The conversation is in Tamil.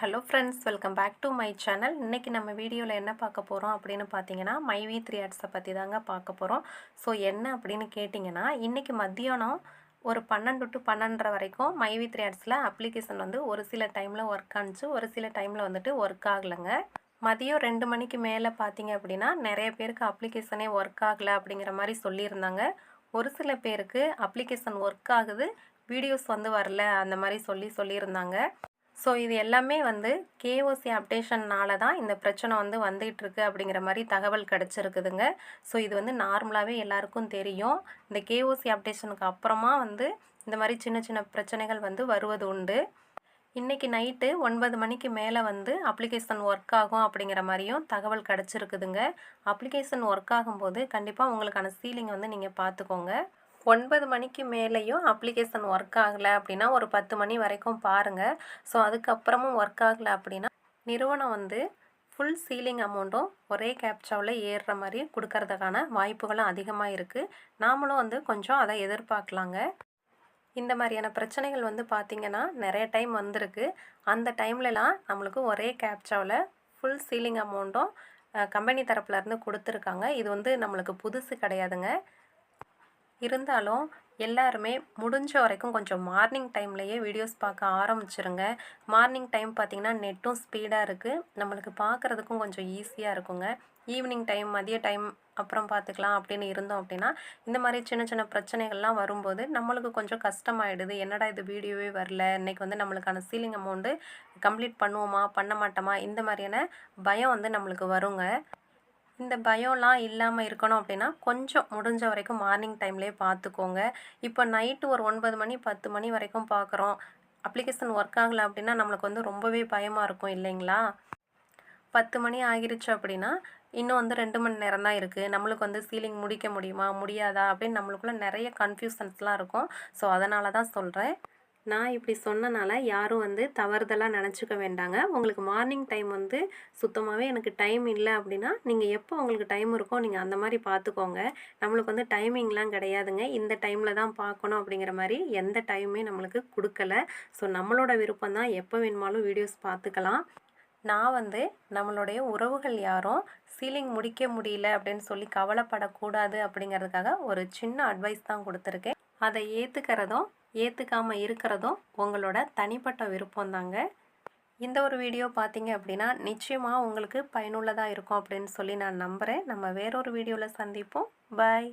Hello friends welcome back to my channel. இன்றைக்கி நம்ம வீடியோவில் என்ன பார்க்க போகிறோம் அப்படின்னு பார்த்தீங்கன்னா மை வி த்ரீ ஆட்ஸை பற்றி தாங்க பார்க்க போகிறோம் ஸோ என்ன அப்படின்னு கேட்டிங்கன்னா இன்றைக்கி மத்தியானம் ஒரு பன்னெண்டு டு பன்னெண்டரை வரைக்கும் மைவி த்ரீ ஆட்ஸில் அப்ளிகேஷன் வந்து ஒரு சில டைமில் ஒர்க் ஆனிச்சு. ஒரு சில டைமில் வந்துட்டு ஒர்க் ஆகலைங்க. மதியம் ரெண்டு மணிக்கு மேலே பார்த்தீங்க அப்படின்னா நிறைய பேருக்கு அப்ளிகேஷனே ஒர்க் ஆகலை அப்படிங்கிற மாதிரி சொல்லியிருந்தாங்க. ஒரு சில பேருக்கு அப்ளிகேஷன் ஒர்க் ஆகுது வீடியோஸ் வந்து வரல அந்த மாதிரி சொல்லி சொல்லியிருந்தாங்க. ஸோ இது எல்லாமே வந்து கேஓசி அப்டேஷன்னால தான் இந்த பிரச்சனை வந்து வந்துகிட்ருக்கு அப்படிங்கிற மாதிரி தகவல் கிடச்சிருக்குதுங்க. ஸோ இது வந்து நார்மலாகவே எல்லாருக்கும் தெரியும். இந்த கேஓசி அப்டேஷனுக்கு அப்புறமா வந்து இந்த மாதிரி சின்ன சின்ன பிரச்சனைகள் வந்து வருவது உண்டு. இன்றைக்கி நைட்டு ஒன்பது மணிக்கு மேலே வந்து அப்ளிகேஷன் ஒர்க் ஆகும் அப்படிங்கிற மாதிரியும் தகவல் கிடச்சிருக்குதுங்க. அப்ளிகேஷன் ஒர்க் ஆகும்போது கண்டிப்பாக உங்களுக்கான சீலிங் வந்து நீங்கள் பார்த்துக்கோங்க. ஒன்பது மணிக்கு மேலேயும் அப்ளிகேஷன் ஒர்க் ஆகலை அப்படின்னா ஒரு பத்து மணி வரைக்கும் பாருங்கள் ஸோ அதுக்கப்புறமும் ஒர்க் ஆகலை அப்படின்னா நிறுவனம் வந்து ஃபுல் சீலிங் அமௌண்ட்டும் ஒரே கேப்சாவில் ஏறுற மாதிரி கொடுக்கறதுக்கான வாய்ப்புகளும் அதிகமாக இருக்குது நாமளும் வந்து கொஞ்சம் அதை எதிர்பார்க்கலாங்க. இந்த மாதிரியான பிரச்சனைகள் வந்து பார்த்திங்கன்னா நிறைய டைம் வந்திருக்கு. அந்த டைம்லலாம் நம்மளுக்கு ஒரே கேப்சாவில் ஃபுல் சீலிங் அமௌண்ட்டும் கம்பெனி தரப்புலேருந்து கொடுத்துருக்காங்க. இது வந்து நம்மளுக்கு புதுசு கிடையாதுங்க. இருந்தாலும் எல்லாருமே முடிஞ்ச வரைக்கும் கொஞ்சம் மார்னிங் டைம்லேயே வீடியோஸ் பார்க்க ஆரம்பிச்சிருங்க. மார்னிங் டைம் பார்த்திங்கன்னா நெட்டும் ஸ்பீடாக இருக்குது நம்மளுக்கு பார்க்குறதுக்கும் கொஞ்சம் ஈஸியாக இருக்குங்க. ஈவினிங் டைம் மதிய டைம் அப்புறம் பார்த்துக்கலாம் அப்படின்னு இருந்தோம் அப்படின்னா இந்த மாதிரி சின்ன சின்ன பிரச்சனைகள்லாம் வரும்போது நம்மளுக்கு கொஞ்சம் கஷ்டமாயிடுது. என்னடா இது வீடியோவே வரல? இன்றைக்கி வந்து நம்மளுக்கான சீலிங் அமௌண்ட்டு கம்ப்ளீட் பண்ணுவோமா? பண்ண மாட்டோமா? இந்த மாதிரியான பயம் வந்து நம்மளுக்கு வருங்க. இந்த பயம்லாம் இல்லாமல் இருக்கணும் அப்படின்னா கொஞ்சம் முடிஞ்ச வரைக்கும் மார்னிங் டைம்லேயே பார்த்துக்கோங்க இப்போ நைட்டு ஒரு ஒன்பது மணி பத்து மணி வரைக்கும் பார்க்குறோம் அப்ளிகேஷன் ஒர்க் ஆகலை அப்படின்னா நம்மளுக்கு வந்து ரொம்பவே பயமாக இருக்கும் இல்லைங்களா? பத்து மணி ஆகிருச்சு அப்படின்னா இன்னும் வந்து ரெண்டு மணி நேரம் தான் இருக்குது நம்மளுக்கு வந்து சீலிங் முடிக்க முடியுமா முடியாதா அப்படின்னு நம்மளுக்குள்ளே நிறைய கன்ஃபியூஷன்ஸ்லாம் இருக்கும். ஸோ அதனால தான் சொல்கிறேன் நான் இப்படி சொன்னனால யாரும் வந்து தவறுதலாக நினச்சிக்க வேண்டாங்க. உங்களுக்கு மார்னிங் டைம் வந்து சுத்தமாகவே எனக்கு டைம் இல்லை அப்படின்னா நீங்கள் எப்போ உங்களுக்கு டைம் இருக்கோ நீங்கள் அந்த மாதிரி பார்த்துக்கோங்க நம்மளுக்கு வந்து டைமிங்லாம் கிடையாதுங்க. இந்த டைமில் தான் பார்க்கணும் அப்படிங்கிற மாதிரி எந்த டைமே நம்மளுக்கு கொடுக்கல. ஸோ நம்மளோட விருப்பம் தான் எப்போ வேணுமாலும் வீடியோஸ் பார்த்துக்கலாம் நான் வந்து நம்மளுடைய உறவுகள் யாரும் சீலிங் முடிக்க முடியல அப்படின்னு சொல்லி கவலைப்படக்கூடாது அப்படிங்கிறதுக்காக ஒரு சின்ன அட்வைஸ் தான் கொடுத்துருக்கேன். அதை ஏற்றுக்கிறதும் ஏற்றுக்காமல் இருக்கிறதும் உங்களோட தனிப்பட்ட விருப்பம் தாங்க இந்த ஒரு வீடியோ பார்த்தீங்க அப்படின்னா நிச்சயமாக உங்களுக்கு பயனுள்ளதாக இருக்கும் அப்படின்னு சொல்லி நான் நம்புகிறேன் நம்ம வேறொரு வீடியோவில் சந்திப்போம். பாய்